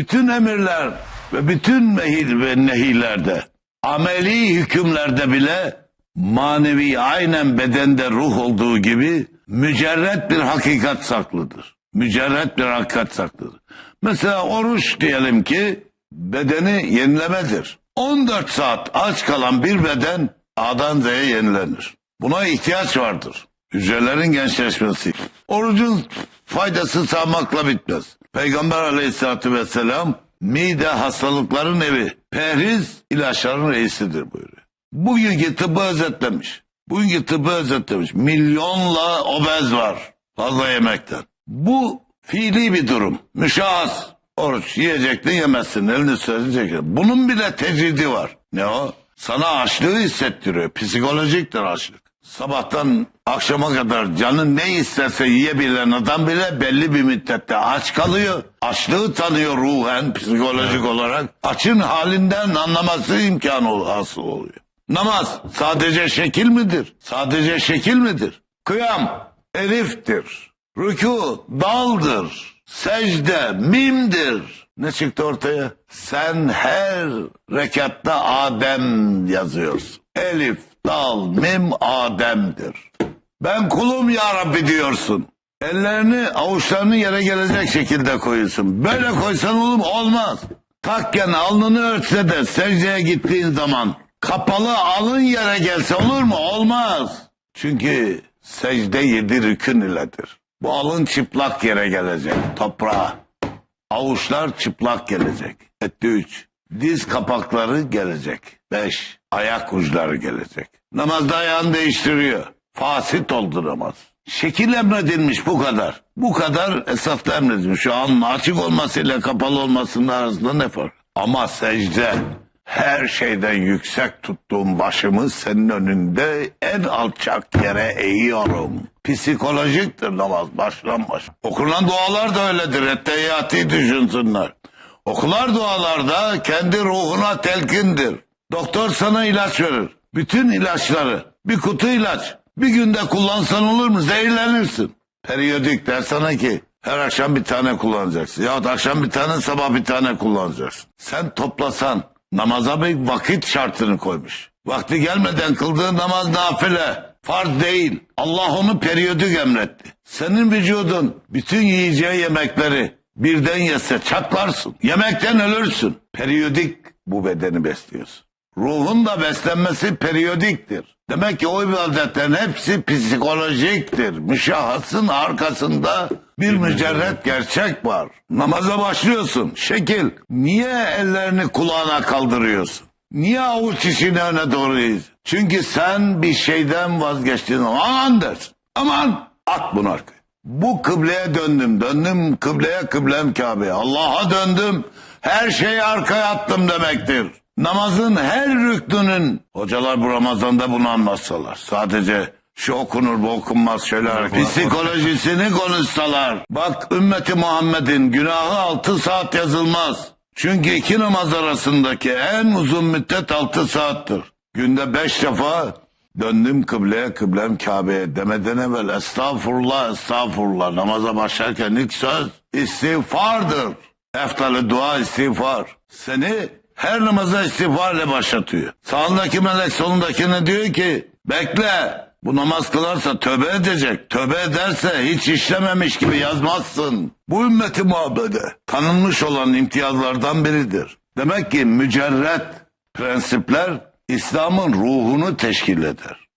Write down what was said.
Bütün emirler ve bütün mehil ve nehirlerde, ameli hükümlerde bile manevi aynen bedende ruh olduğu gibi mücerret bir hakikat saklıdır. Mücerret bir hakikat saklıdır. Mesela oruç diyelim ki bedeni yenilemedir. 14 saat aç kalan bir beden A'dan Z'ye yenilenir. Buna ihtiyaç vardır. Hücrelerin gençleşmesi. Orucun faydası sağmakla bitmez. Peygamber aleyhissalatü vesselam mide hastalıkların evi, perhiz ilaçların reisidir buyuruyor. Bugünkü tıbbı özetlemiş. Bugünkü tıbbı özetlemiş. Milyonla obez var fazla yemekten. Bu fiili bir durum. Müşahhas. Oruç yiyecektin yemezsin. Elini söyleyecek. Bunun bile tecridi var. Ne o? Sana açlığı hissettiriyor. Psikolojiktir açlık. Sabahtan akşama kadar canın ne isterse yiyebilen adam bile belli bir müddette aç kalıyor. Açlığı tanıyor ruhen, psikolojik olarak. Açın halinden anlaması imkanı hasıl oluyor. Namaz sadece şekil midir? Sadece şekil midir? Kıyam eliftir. Rükû daldır. Secde mimdir. Ne çıktı ortaya? Sen her rekatta Adem yazıyorsun. Elif, dal, mim Adem'dir. Ben kulum ya Rabbi diyorsun. Ellerini avuçlarını yere gelecek şekilde koyuyorsun. Böyle koysan olur mu? Olmaz. Takken alnını örtse de secdeye gittiğin zaman kapalı alın yere gelse olur mu? Olmaz. Çünkü secde yedi rükün iledir. Bu alın çıplak yere gelecek toprağa. Avuçlar çıplak gelecek. Etti üç. Diz kapakları gelecek. Beş. Ayak uçları gelecek. Namazda ayağını değiştiriyor. Fasit oldu namaz. Şekil emredilmiş bu kadar. Bu kadar esasla emredilmiş. Şu an açık olmasıyla kapalı olmasının arasında ne fark? Ama secde her şeyden yüksek tuttuğum başımı senin önünde en alçak yere eğiyorum. Psikolojiktir namaz baştan baş. Okunan dualar da öyledir. Etteyyatı düşünsünler. Okular dualarda kendi ruhuna telkindir. Doktor sana ilaç verir. Bütün ilaçları bir kutu ilaç bir günde kullansan olur mu? Zehirlenirsin. Periyodik der sana ki her akşam bir tane kullanacaksın. Yahut akşam bir tane sabah bir tane kullanacaksın. Sen toplasan namaza bir vakit şartını koymuş. Vakti gelmeden kıldığın namaz nafile. Farz değil. Allah onu periyodik emretti. Senin vücudun bütün yiyeceği yemekleri birden yese çatlarsın. Yemekten ölürsün. Periyodik bu bedeni besliyorsun. Ruhun da beslenmesi periyodiktir. Demek ki o ibadetlerin hepsi psikolojiktir. Müşahhasın arkasında bir mücerret gerçek var. Namaza başlıyorsun. Şekil. Niye ellerini kulağına kaldırıyorsun? Niye avuç içini öne doğru yiyorsun? Çünkü sen bir şeyden vazgeçtiğin zaman aman dersin. Aman at bunu arkaya. Bu kıbleye döndüm. Döndüm kıbleye kıblem Kabe. Allah'a döndüm. Her şeyi arkaya attım demektir. Namazın her rüknünün hocalar bu Ramazan'da bunu anlatsalar. Sadece şu okunur bu okunmaz şöyle psikolojisini konuşsalar. Bak ümmeti Muhammed'in günahı altı saat yazılmaz. Çünkü iki namaz arasındaki en uzun müddet altı saattir. Günde beş defa döndüm kıbleye kıblem Kabe'ye demeden evvel estağfurullah estağfurullah namaza başlarken ilk söz istiğfardır. Eftalı dua istiğfar. Seni her namaza istiğfarla başlatıyor. Sağındaki melek solundakine diyor ki bekle bu namaz kılarsa tövbe edecek. Tövbe ederse hiç işlememiş gibi yazmazsın. Bu ümmeti Muhammed'e tanınmış olan imtiyazlardan biridir. Demek ki mücerret prensipler İslam'ın ruhunu teşkil eder.